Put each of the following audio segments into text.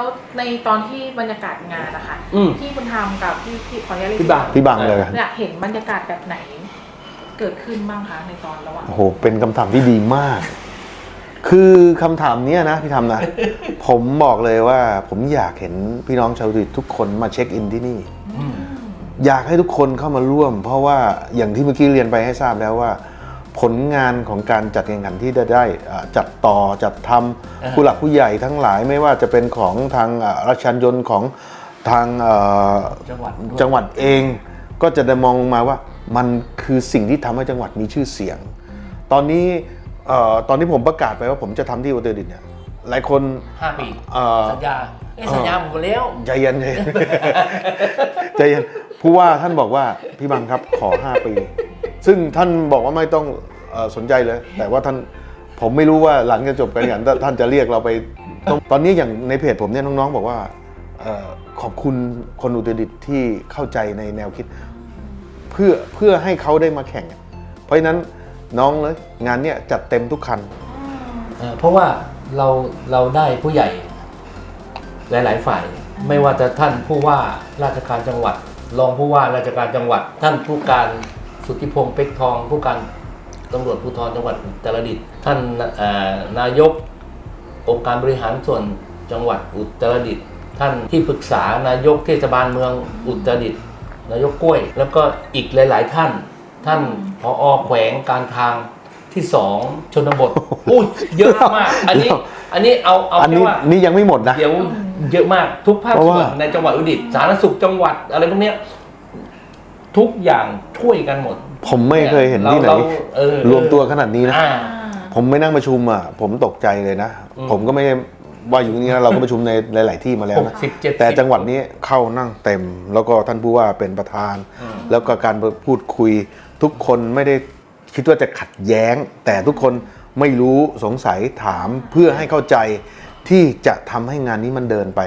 แล้วในตอนที่บรรยากาศงานนะคะอืม ที่คุณทำกับพี่พี่ขออนุญาตเรียกพี่บัง พี่บังเลยอยากเห็นบรรยากาศแบบไหน เกิดขึ้นบ้างคะในตอนระหว่างโอ้โห เป็นคำถามที่ดีมาก คือคำถามเนี้ยนะพี่ทำนะ ผมบอกเลยว่า ผมอยากเห็นพี่น้องชาวดุริตทุกคนมาเช็คอินที่นี่อืมอยากให้ทุกคนเข้ามาร่วม เพราะว่าอย่างที่เมื่อกี้เรียนไปให้ทราบแล้วว่า ผลงานของการจัดแข่งขันที่ได้ได้อ่าจัดต่อจัดทำผู้หลักผู้ใหญ่ทั้งหลายไม่ว่าจะเป็นของทางอ่าราชยานยนต์ของทางเอ่อจังหวัดด้วยจังหวัดเอง ก็จะได้มองมาว่ามันคือสิ่งที่ทำให้จังหวัดมีชื่อเสียง ตอนนี้เอ่อตอนที่ผมประกาศไปว่าผมจะทำที่อุตรดิตถ์เนี่ยหลายคนห้าปีเอ่อสัญญาเอ้ยสัญญาหมดแล้วใจเย็นใจเย็นใจเย็นผู้ว่าท่านบอกว่าพี่บังครับขอ 5 ปี ซึ่งท่านบอกว่าไม่ต้องเอ่อสนใจเลย แต่ว่าท่านผมไม่รู้ว่าหลังจากจบการแข่งขันท่านจะเรียกเราไปตรงตอนนี้อย่างในเพจผมเนี่ยน้องๆบอกว่าเอ่อขอบคุณคนอุตรดิตถ์ที่เข้าใจในแนวคิด เพื่อเพื่อให้เขาได้มาแข่งเพราะฉะนั้นน้องเลยงานเนี่ยจัดเต็มทุกคัน เอ่อเพราะว่าเราเราได้ผู้ใหญ่หลาย ๆ ฝ่าย ไม่ว่าจะท่านผู้ว่าราชการจังหวัด รองผู้ว่าราชการจังหวัด ท่านผู้การ สุทธิพงศ์เป็กทองผู้การตำรวจภูธรจังหวัดอุตรดิตถ์ท่านเอ่อนายกองค์การบริหารส่วนจังหวัดอุตรดิตถ์ท่านที่ปรึกษานายกเทศบาลเมืองอุตรดิตถ์นายกกล้วย แล้วก็อีกหลาย ๆ ท่าน ท่านผอแขวงการทางที่สองชนบทอุ้ยเยอะมาก อันนี้อันนี้เอาเอาอันแค่นี้ว่านี่ยังไม่หมดนะเดี๋ยวเยอะมากทุกภาคเพราะส่วว่านในจังหวัดอุตรดิตถ์สาธารณสุขจังหวัดอะไรพวกเนี้ย ทุกอย่างช่วยกันหมด ผมไม่เคยเห็นที่ไหนราเออ รวมตัวขนาดนี้นะ อ่า ผมไม่นั่งประชุมอะผมตกใจเลยนะ อืมผมก็ไม่ได้ว่าอยู่ตรงนี้นะเราก็ประชุมในหลาย ๆ ที่มาแล้วหกนะสิบเจ็ดแต่จังหวัดนี้เข้านั่งเต็ม แล้วก็ท่านผู้ว่าเป็นประธาน อืม แล้วก็การพูดคุย ทุกคนไม่ได้คิดว่าจะขัดแย้ง แต่ทุกคนไม่รู้สงสัยถามเพื่อให้เข้าใจที่จะทำให้งานนี้มันเดินไป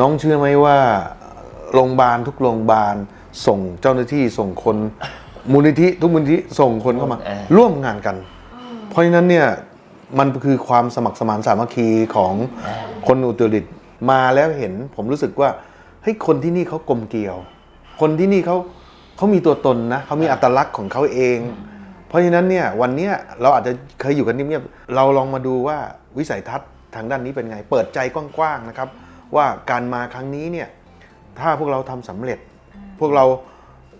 น้องเชื่อไหมว่าโรงพยาบาลทุกโรงพยาบาล ส่งเจ้าหน้าที่ส่งคนมูลนิธิทุกมูลนิธิส่งคนเข้ามาเออร่วมงานกัน เพราะฉะนั้นเนี่ยมันคือความสมัครสมานสามัคคีของคนอุตรดิตถ์มาแล้วเห็นผมรู้สึกว่าเฮ้ยคนที่นี่เขากลมเกลียว คนที่นี่เขาเขามีตัวตนนะเขามีอัตลักษณ์ของเขาเอง เพราะฉะนั้นเนี่ยวันเนี้ยเราอาจจะเคยอยู่กันเงียบๆเราลองมาดูว่าวิสัยทัศน์ทางด้านนี้เป็นไง เปิดใจกว้างๆนะครับ ว่าการมาครั้งนี้เนี่ยถ้าพวกเราทำสำเร็จ พวกเรา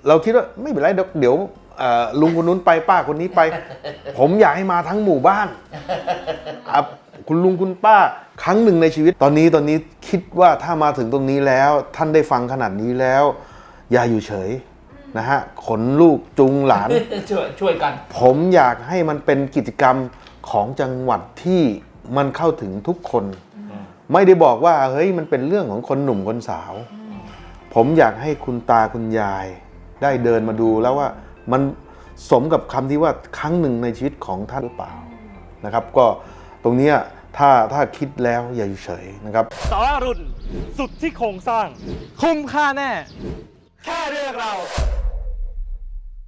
เราคิดว่าไม่เป็นไรเดี๋ยวเดี๋ยวเอ่อลุงคนนู้นไปป้าคนนี้ไป ผมอยากให้มาทั้งหมู่บ้านครับคุณลุงคุณป้าครั้งหนึ่งในชีวิต ตอนนี้ตอนนี้คิดว่าถ้ามาถึงตรงนี้แล้ว ท่านได้ฟังขนาดนี้แล้ว อย่าอยู่เฉยนะฮะขนลูกจูงหลานช่วยช่วยกัน ผมอยากให้มันเป็นกิจกรรมของจังหวัดที่มันเข้าถึงทุกคน ไม่ได้บอกว่าเฮ้ยมันเป็นเรื่องของคนหนุ่มคนสาว ผมอยากให้คุณตาคุณยาย ได้เดินมาดูแล้วว่ามันสมกับคำที่ว่าครั้งหนึ่งในชีวิตของท่านหรือเปล่านะครับ ก็ตรงนี้ถ้าถ้าคิดแล้วอย่าอยู่เฉยนะครับสารรุ่นสุดที่โครงสร้าง คุ้มค่าแน่ แค่เรื่องเรา